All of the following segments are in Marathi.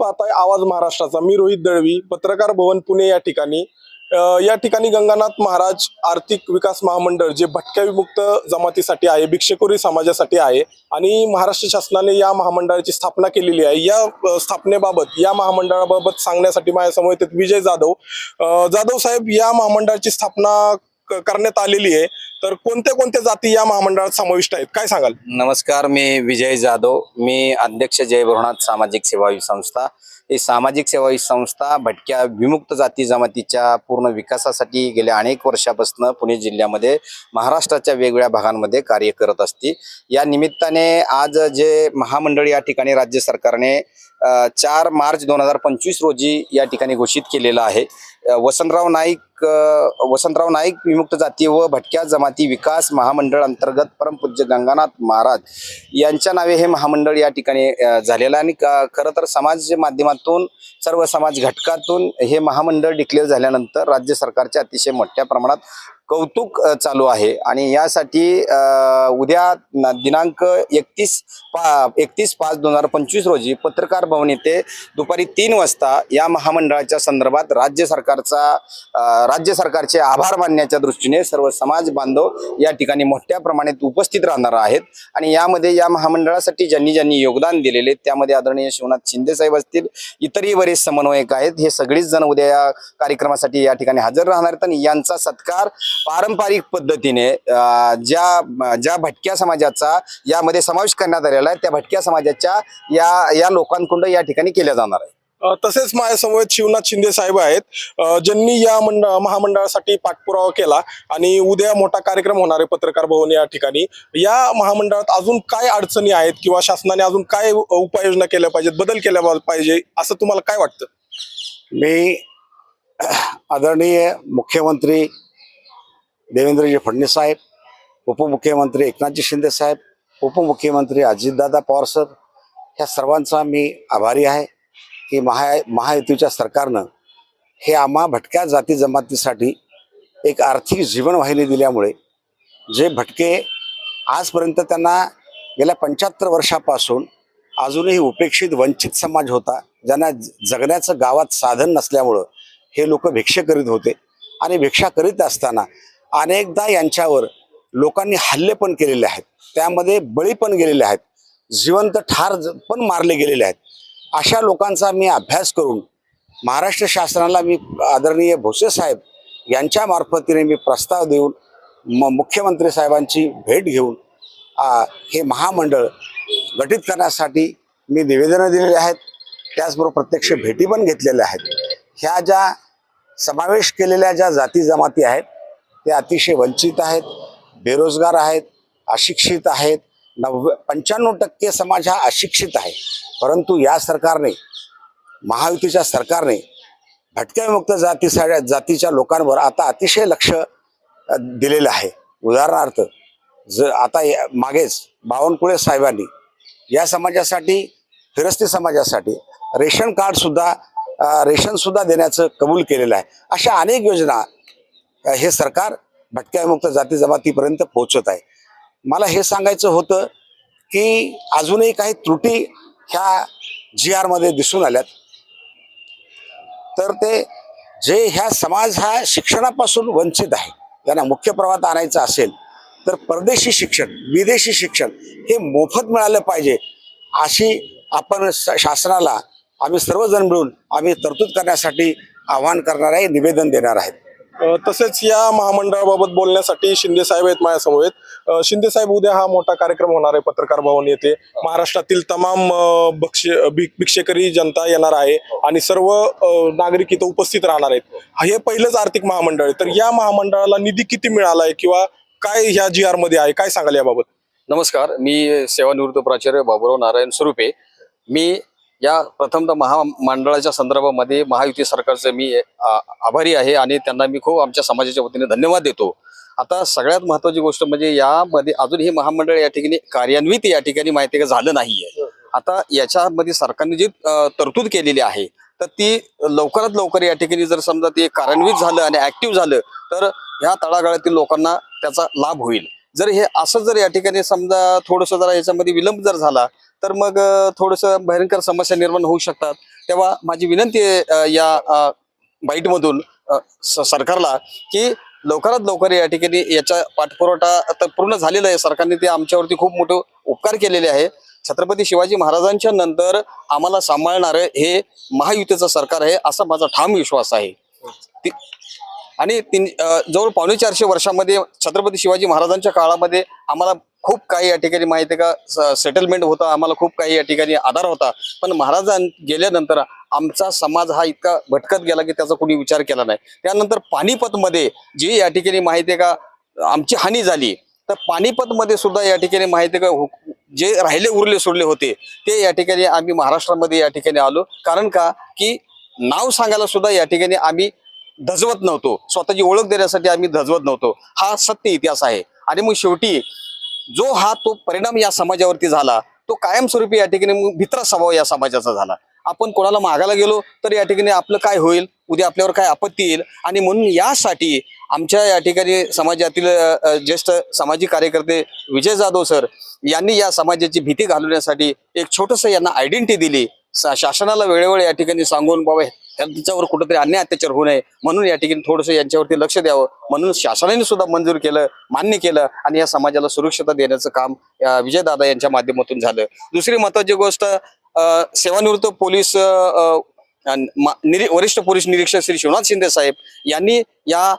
पाहताय आवाज महाराष्ट्राचा. मी रोहित दळवी पत्रकार भवन पुणे या ठिकाणी. या ठिकाणी गंगानाथ महाराज आर्थिक विकास महामंडळ जे भटक्या विमुक्त जमातीसाठी आहे भिक्षेकोरी समाजासाठी आहे आणि महाराष्ट्र शासनाने या महामंडळाची स्थापना केलेली आहे. या स्थापनेबाबत या महामंडळाबाबत सांगण्यासाठी माझ्यासमोर येतात विजय जाधव. जाधव साहेब या महामंडळाची स्थापना करण्यात आलेली आहे. तर कोणत्या कोणत्या जाती या महामंडळात समाविष्ट आहेत? काय सांगाल? नमस्कार मी विजय जाधव. मी अध्यक्ष जय भरुनाथ सामाजिक सेवा संस्था. ही सामाजिक सेवा ही संस्था भटक्या विमुक्त जाती जमातीच्या पूर्ण विकासासाठी गेल्या अनेक वर्षापासून पुणे जिल्ह्यामध्ये महाराष्ट्राच्या वेगवेगळ्या भागांमध्ये कार्य करत असते. या निमित्ताने आज जे महामंडळ या ठिकाणी राज्य सरकारने चार मार्च दोन हजार पंचवीस रोजी या ठिकाणी घोषित केलेलं आहे. वसंतराव नाईक वसंतराव नाईक विमुक्त जाती व भटक्या जमाती विकास महामंडळ अंतर्गत परमपूज्य गंगानाथ महाराज यांच्या नावे हे महामंडळ या ठिकाणी झालेलं आणि खरं तर समाज माध्यमात माध्यमातून सर्व समाज घटकातून हे महामंडळ डिक्लेअर झाल्यानंतर राज्य सरकारच्या अतिशय मोठ्या प्रमाणात कौतुक चालू आहे. आणि यासाठी उद्या दिनांक एकतीस पा एकतीस पाच दोन हजार पंचवीस रोजी पत्रकार भवन येथे दुपारी तीन वाजता या महामंडळाच्या संदर्भात राज्य सरकारचा राज्य सरकारचे आभार मानण्याच्या दृष्टीने सर्व समाज बांधव या ठिकाणी मोठ्या प्रमाणात उपस्थित राहणार आहेत. आणि यामध्ये या महामंडळासाठी ज्यांनी ज्यांनी योगदान दिलेले त्यामध्ये आदरणीय शिवनाथ शिंदे साहेब असतील इतरही बरेच समन्वयक आहेत. हे सगळीच जण उद्या या कार्यक्रमासाठी या ठिकाणी हजर राहणार आहेत. आणि यांचा सत्कार पारंपरिक पद्धतीने ज्या ज्या भटक्या समाजाचा यामध्ये समावेश करण्यात आलेला आहे त्या भटक्या समाजाच्या या या लोकांकडून या ठिकाणी केल्या जाणार आहे. तसेच माझ्यासमोर शिवनाथ शिंदे साहेब आहेत. ज्यांनी या मंडळ महामंडळासाठी पाठपुरावा केला आणि उद्या मोठा कार्यक्रम होणार आहे पत्रकार भवन या ठिकाणी. या महामंडळात अजून काय अडचणी आहेत किंवा शासनाने अजून काय उपाययोजना केल्या पाहिजेत बदल केल्या पाहिजे असं तुम्हाला काय वाटतं? मी आदरणीय मुख्यमंत्री देवेंद्रजी फडणवीस साहेब उपमुख्यमंत्री एकनाथजी शिंदे साहेब उपमुख्यमंत्री अजितदादा पवार सर ह्या सर्वांचा मी आभारी आहे की महा महायुतीच्या सरकारनं हे आम्हा भटक्या जाती जमातीसाठी एक आर्थिक जीवनवाहिनी दिल्यामुळे जे भटके आजपर्यंत त्यांना गेल्या पंच्याहत्तर वर्षापासून अजूनही उपेक्षित वंचित समाज होता ज्यांना ज- जगण्याचं गावात साधन नसल्यामुळं हे लोक भिक्षा करीत होते. आणि भिक्षा करीत असताना अनेकदा यांच्यावर लोकांनी हल्ले पण केलेले आहेत. त्यामध्ये बळी पण गेलेले आहेत. जिवंत ठार ज- पण मारले गेलेले आहेत. अशा लोकांचा मी अभ्यास करून महाराष्ट्र शासनाला मी आदरणीय भोसे साहेब यांच्या मार्फतीने मी प्रस्ताव देऊन म मुख्यमंत्री साहेबांची भेट घेऊन हे महामंडळ गठीत करण्यासाठी मी निवेदनं दिलेली आहेत. त्याचबरोबर प्रत्यक्ष भेटी पण घेतलेल्या आहेत. ह्या ज्या समावेश केलेल्या ज्या जाती जमाती आहेत ते अतिशय वंचित आहेत बेरोजगार आहेत अशिक्षित आहेत. नव्व पंच्याण्णव टक्के समाज हा अशिक्षित आहे. परंतु या सरकारने महायुतीच्या सरकारने भटक्यामुक्त जाती जातीच्या लोकांवर आता अतिशय लक्ष दिलेलं आहे. उदाहरणार्थ ज आता या- मागेच बावनकुळे साहेबांनी या समाजासाठी फिरस्ती समाजासाठी रेशन कार्डसुद्धा रेशनसुद्धा देण्याचं कबूल केलेलं आहे. अशा अनेक योजना हे सरकार भटक्यामुक्त जाती जमातीपर्यंत पोहोचत आहे. मला हे सांगायचं होतं की अजूनही काही त्रुटी ह्या जी आरमध्ये दिसून आल्यात. तर ते जे ह्या समाज हा शिक्षणापासून वंचित आहे त्यांना मुख्य प्रवाहात आणायचं असेल तर परदेशी शिक्षण विदेशी शिक्षण हे मोफत मिळालं पाहिजे अशी आपण शासनाला आम्ही सर्वजण मिळून आम्ही तरतूद करण्यासाठी आवाहन करणार आहे निवेदन देणार आहेत. तसेच या महामंडळाबाबत बोलण्यासाठी शिंदे साहेब आहेत माझ्यासमोर. आहेत शिंदे साहेब उद्या हा मोठा कार्यक्रम होणार आहे पत्रकार भवन येथे. महाराष्ट्रातील तमाम भक्ष भिक्षेकरी जनता येणार आहे आणि सर्व नागरिक इथं उपस्थित राहणार आहेत. हे पहिलंच आर्थिक महामंडळ आहे. तर या महामंडळाला निधी किती मिळाला आहे किंवा काय ह्या जी आरमध्ये आहे? काय सांगाल याबाबत? नमस्कार. मी सेवानिवृत्त प्राचार्य बाबुराव नारायण स्वरूपे. मी या प्रथमतः महामंडळाच्या संदर्भामध्ये महायुती सरकारचे मी आभारी आहे आणि त्यांना मी खूप आमच्या समाजाच्या वतीने धन्यवाद देतो. आता सगळ्यात महत्वाची गोष्ट म्हणजे यामध्ये अजून हे महामंडळ या ठिकाणी कार्यान्वित या ठिकाणी माहिती का झालं नाहीये. आता याच्यामध्ये सरकारने जी तरतूद केलेली आहे तर ती लवकरात लवकर या ठिकाणी जर समजा ते कार्यान्वित झालं आणि ऍक्टिव्ह झालं तर ह्या तळागाळातील लोकांना त्याचा लाभ होईल. जर हे असं जर या ठिकाणी समजा थोडंसं जरा याच्यामध्ये विलंब जर झाला तर मग थोडंसं भयंकर समस्या निर्माण होऊ शकतात. तेव्हा माझी विनंती आहे या बाईटमधून स- सरकारला की लवकरात लवकर या ठिकाणी याचा पाठपुरवठा आता पूर्ण झालेला आहे. सरकारने ते आमच्यावरती खूप मोठे उपकार केलेले आहे. छत्रपती शिवाजी महाराजांच्या नंतर आम्हाला सांभाळणारं हे महायुतीचं सरकार आहे असा माझा ठाम विश्वास आहे. ती- आणि तीन जवळ पावणे चारशे वर्षामध्ये छत्रपती शिवाजी महाराजांच्या काळामध्ये आम्हाला खूप काही या ठिकाणी माहिती आहे का? सेटलमेंट होतं आम्हाला खूप काही या ठिकाणी आधार होता. पण महाराजां गेल्यानंतर आमचा समाज हा इतका भटकत गेला की त्याचा कोणी विचार केला नाही. त्यानंतर पानिपतमध्ये जी या ठिकाणी माहिती आहे का आमची हानी झाली. तर पानिपतमध्ये सुद्धा या ठिकाणी माहिती आहे का हो, जे राहिले उरले सोडले होते ते या ठिकाणी आम्ही महाराष्ट्रामध्ये या ठिकाणी आलो. कारण का? की नाव सांगायला सुद्धा या ठिकाणी आम्ही धजवत नव्हतो. स्वतःची ओळख देण्यासाठी आम्ही धजवत नव्हतो. हा सत्य इतिहास आहे. आणि मग शेवटी जो हा तो परिणाम या समाजावरती झाला तो कायमस्वरूपी या ठिकाणी मग भित्रा स्वभाव या समाजाचा झाला. आपण कोणाला मागायला गेलो तर या ठिकाणी आपलं काय होईल? उद्या आपल्यावर काय आपत्ती येईल? आणि म्हणून यासाठी आमच्या या ठिकाणी समाजातील ज्येष्ठ सामाजिक कार्यकर्ते विजय जाधव सर यांनी या समाजाची भीती घालवण्यासाठी एक छोटंसं यांना आयडेंटिटी दिली. शासनाला वेळेवर या ठिकाणी सांगून बाबा त्यांच्यावर कुठेतरी अन्याय अत्याचार होऊ नये. म्हणून या ठिकाणी थोडंसं यांच्यावरती लक्ष द्यावं. म्हणून शासनाने सुद्धा मंजूर केलं मान्य केलं आणि या समाजाला सुरक्षता देण्याचं काम विजयदादा यांच्या माध्यमातून झालं. दुसरी महत्वाची गोष्ट सेवानिवृत्त पोलीस निरी- वरिष्ठ पोलीस निरीक्षक श्री शिवनाथ शिंदे साहेब यांनी या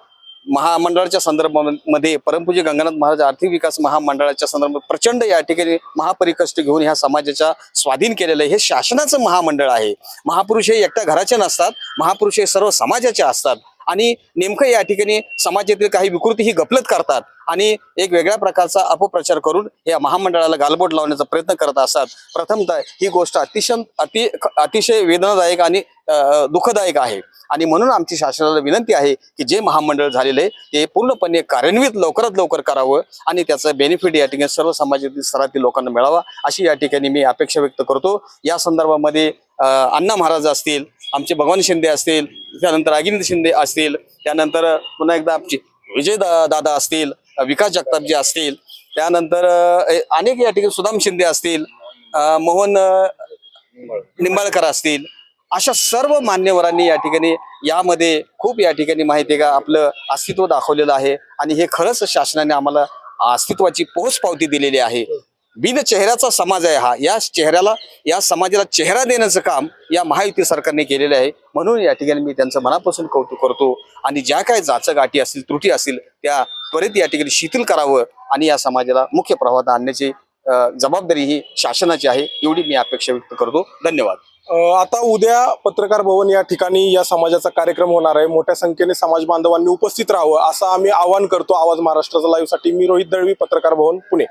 महामंडळाच्या संदर्भामध्ये परमपूज्य गंगानाथ महाराज आर्थिक विकास महामंडळाच्या संदर्भात प्रचंड या ठिकाणी महापरिकष्ट घेऊन ह्या समाजाच्या स्वाधीन केलेलं हे शासनाचं महामंडळ आहे. महापुरुष हे एकट्या घराचे नसतात महापुरुष हे सर्व समाजाचे असतात. आणि नेमकं या ठिकाणी समाजातील काही विकृती ही गपलत करतात. आणि एक वेगळ्या प्रकारचा अपप्रचार करून या महामंडळाला गालबोट लावण्याचा प्रयत्न करत असतात. प्रथमतः ही गोष्ट अतिशय अति अतिशय वेदनादायक आणि दुःखदायक आहे. आणि म्हणून आमची शासनाला विनंती आहे की जे महामंडळ झालेलं आहे ते पूर्णपणे कार्यान्वित लवकरात लवकर करावं आणि त्याचा बेनिफिट या ठिकाणी सर्व समाजातील स्तरातील लोकांना मिळावा अशी या ठिकाणी मी अपेक्षा व्यक्त करतो. या संदर्भामध्ये अण्णा महाराज असतील आमचे भगवान शिंदे असतील त्यानंतर अगिंद शिंदे असतील त्यानंतर पुन्हा एकदा आमची विजय दा दादा असतील विकास जगतापजी असतील त्यानंतर अनेक या ठिकाणी सुदाम शिंदे असतील मोहन निंबाळकर असतील अशा सर्व मान्यवरांनी या ठिकाणी यामध्ये खूप या ठिकाणी माहिती आहे का आपलं अस्तित्व दाखवलेलं आहे. आणि हे खरंच शासनाने आम्हाला अस्तित्वाची पोहोच पावती दिलेली आहे. बिन चेहऱ्याचा समाज आहे हा. या चेहऱ्याला या समाजाला चेहरा देण्याचं काम या महायुती सरकारने केलेलं आहे. म्हणून या ठिकाणी मी त्यांचं मनापासून कौतुक करतो. आणि ज्या काय जाचं गाठी असतील त्रुटी असतील त्या त्वरित या ठिकाणी शिथिल करावं आणि या समाजाला मुख्य प्रवाहात आणण्याची जबाबदारी ही शासनाची आहे एवढी मी अपेक्षा व्यक्त करतो. धन्यवाद. आता उद्या पत्रकार भवन या ठिकाणी या समाजाचा कार्यक्रम होणार आहे. मोठ्या संख्येने समाज बांधवांनी उपस्थित राहावं असं आम्ही आवाहन करतो आवाज महाराष्ट्राचा लाईव्हसाठी मी रोहित दळवी पत्रकार भवन पुणे.